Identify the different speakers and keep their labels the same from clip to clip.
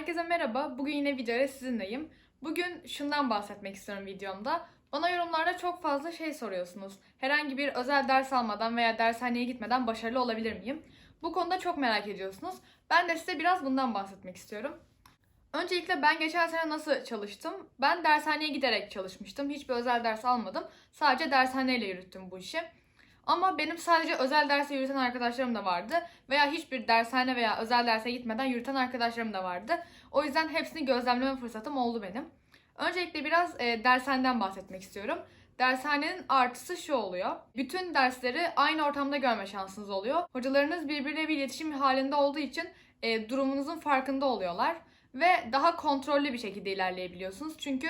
Speaker 1: Herkese merhaba. Bugün yine videoyla sizinleyim. Bugün şundan bahsetmek istiyorum videomda. Bana yorumlarda çok fazla şey soruyorsunuz. Herhangi bir özel ders almadan veya dershaneye gitmeden başarılı olabilir miyim? Bu konuda çok merak ediyorsunuz. Ben de size biraz bundan bahsetmek istiyorum. Öncelikle ben geçen sene nasıl çalıştım? Ben dershaneye giderek çalışmıştım. Hiçbir özel ders almadım. Sadece dershaneyle yürüttüm bu işi. Ama benim sadece özel derse yürüten arkadaşlarım da vardı. Veya hiçbir dershane veya özel derse gitmeden yürüten arkadaşlarım da vardı. O yüzden hepsini gözlemleme fırsatım oldu benim. Öncelikle biraz e, dershaneden bahsetmek istiyorum. Dershanenin artısı şu oluyor. Bütün dersleri aynı ortamda görme şansınız oluyor. Hocalarınız birbirine bir iletişim halinde olduğu için e, durumunuzun farkında oluyorlar. Ve daha kontrollü bir şekilde ilerleyebiliyorsunuz. Çünkü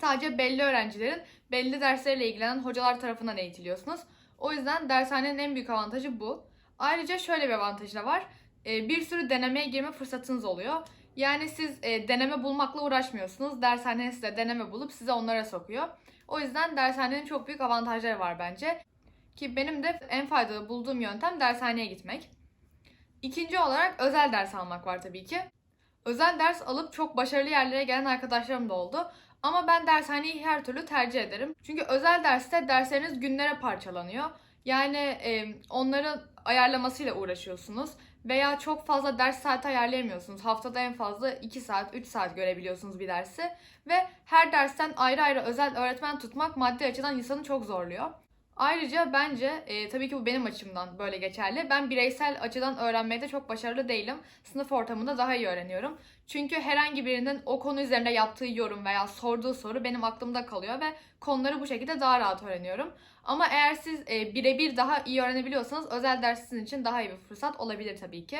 Speaker 1: sadece belli öğrencilerin belli derslerle ilgilenen hocalar tarafından eğitiliyorsunuz. O yüzden dershanenin en büyük avantajı bu. Ayrıca şöyle bir avantajı da var. Ee, bir sürü denemeye girme fırsatınız oluyor. Yani siz e, deneme bulmakla uğraşmıyorsunuz. Dershane size deneme bulup size onlara sokuyor. O yüzden dershanenin çok büyük avantajları var bence. Ki benim de en faydalı bulduğum yöntem dershaneye gitmek. İkinci olarak özel ders almak var tabii ki. Özel ders alıp çok başarılı yerlere gelen arkadaşlarım da oldu. Ama ben dershaneyi her türlü tercih ederim. Çünkü özel derste dersleriniz günlere parçalanıyor. Yani e, onların ayarlamasıyla uğraşıyorsunuz. Veya çok fazla ders saati ayarlayamıyorsunuz. Haftada en fazla 2 saat, 3 saat görebiliyorsunuz bir dersi. Ve her dersten ayrı ayrı özel öğretmen tutmak maddi açıdan insanı çok zorluyor. Ayrıca bence, e, tabii ki bu benim açımdan böyle geçerli. Ben bireysel açıdan öğrenmede çok başarılı değilim. Sınıf ortamında daha iyi öğreniyorum. Çünkü herhangi birinin o konu üzerinde yaptığı yorum veya sorduğu soru benim aklımda kalıyor ve konuları bu şekilde daha rahat öğreniyorum. Ama eğer siz e, birebir daha iyi öğrenebiliyorsanız özel ders sizin için daha iyi bir fırsat olabilir tabii ki.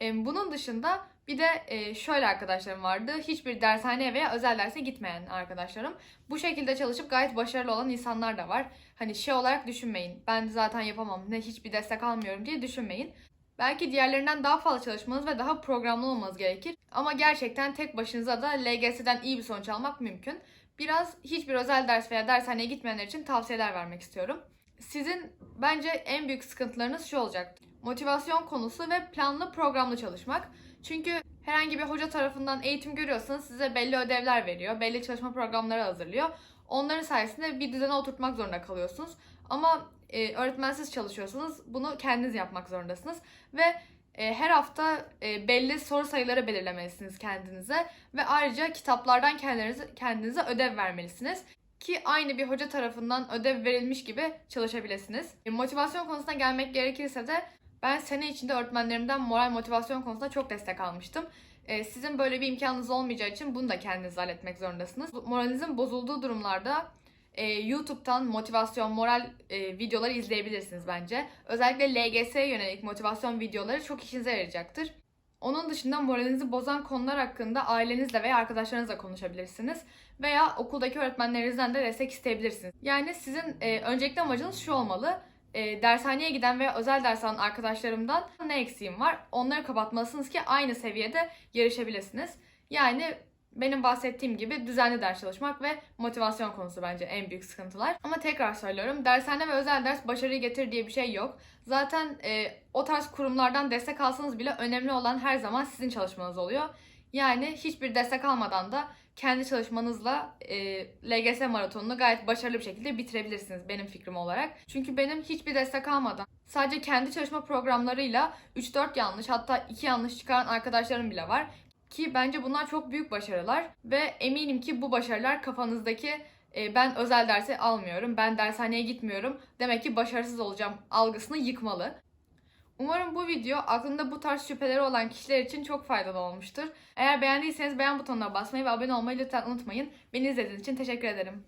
Speaker 1: Bunun dışında bir de e, şöyle arkadaşlarım vardı. Hiçbir dershaneye veya özel derse gitmeyen arkadaşlarım. Bu şekilde çalışıp gayet başarılı olan insanlar da var. Hani şey olarak düşünmeyin. Ben zaten yapamam. Ne hiçbir destek almıyorum diye düşünmeyin. Belki diğerlerinden daha fazla çalışmanız ve daha programlı olmanız gerekir. Ama gerçekten tek başınıza da LGS'den iyi bir sonuç almak mümkün. Biraz hiçbir özel ders veya dershaneye gitmeyenler için tavsiyeler vermek istiyorum. Sizin bence en büyük sıkıntılarınız şu olacak. Motivasyon konusu ve planlı programlı çalışmak. Çünkü herhangi bir hoca tarafından eğitim görüyorsanız size belli ödevler veriyor, belli çalışma programları hazırlıyor. Onların sayesinde bir düzene oturtmak zorunda kalıyorsunuz. Ama e, öğretmensiz çalışıyorsanız bunu kendiniz yapmak zorundasınız. Ve e, her hafta e, belli soru sayıları belirlemelisiniz kendinize. Ve ayrıca kitaplardan kendinize, kendinize ödev vermelisiniz. Ki aynı bir hoca tarafından ödev verilmiş gibi çalışabilirsiniz. E, motivasyon konusuna gelmek gerekirse de ben sene içinde öğretmenlerimden moral motivasyon konusunda çok destek almıştım. Ee, sizin böyle bir imkanınız olmayacağı için bunu da kendiniz halletmek zorundasınız. Moralinizin bozulduğu durumlarda e, YouTube'dan motivasyon, moral e, videoları izleyebilirsiniz bence. Özellikle LGS'ye yönelik motivasyon videoları çok işinize yarayacaktır. Onun dışında moralinizi bozan konular hakkında ailenizle veya arkadaşlarınızla konuşabilirsiniz. Veya okuldaki öğretmenlerinizden de destek isteyebilirsiniz. Yani sizin e, öncelikli amacınız şu olmalı e, dershaneye giden veya özel ders alan arkadaşlarımdan ne eksiğim var? Onları kapatmalısınız ki aynı seviyede yarışabilirsiniz. Yani benim bahsettiğim gibi düzenli ders çalışmak ve motivasyon konusu bence en büyük sıkıntılar. Ama tekrar söylüyorum dershane ve özel ders başarıyı getir diye bir şey yok. Zaten e, o tarz kurumlardan destek alsanız bile önemli olan her zaman sizin çalışmanız oluyor. Yani hiçbir destek almadan da kendi çalışmanızla e, LGS maratonunu gayet başarılı bir şekilde bitirebilirsiniz benim fikrim olarak. Çünkü benim hiçbir destek almadan sadece kendi çalışma programlarıyla 3-4 yanlış hatta 2 yanlış çıkaran arkadaşlarım bile var. Ki bence bunlar çok büyük başarılar ve eminim ki bu başarılar kafanızdaki e, ben özel dersi almıyorum, ben dershaneye gitmiyorum demek ki başarısız olacağım algısını yıkmalı. Umarım bu video aklında bu tarz şüpheleri olan kişiler için çok faydalı olmuştur. Eğer beğendiyseniz beğen butonuna basmayı ve abone olmayı lütfen unutmayın. Beni izlediğiniz için teşekkür ederim.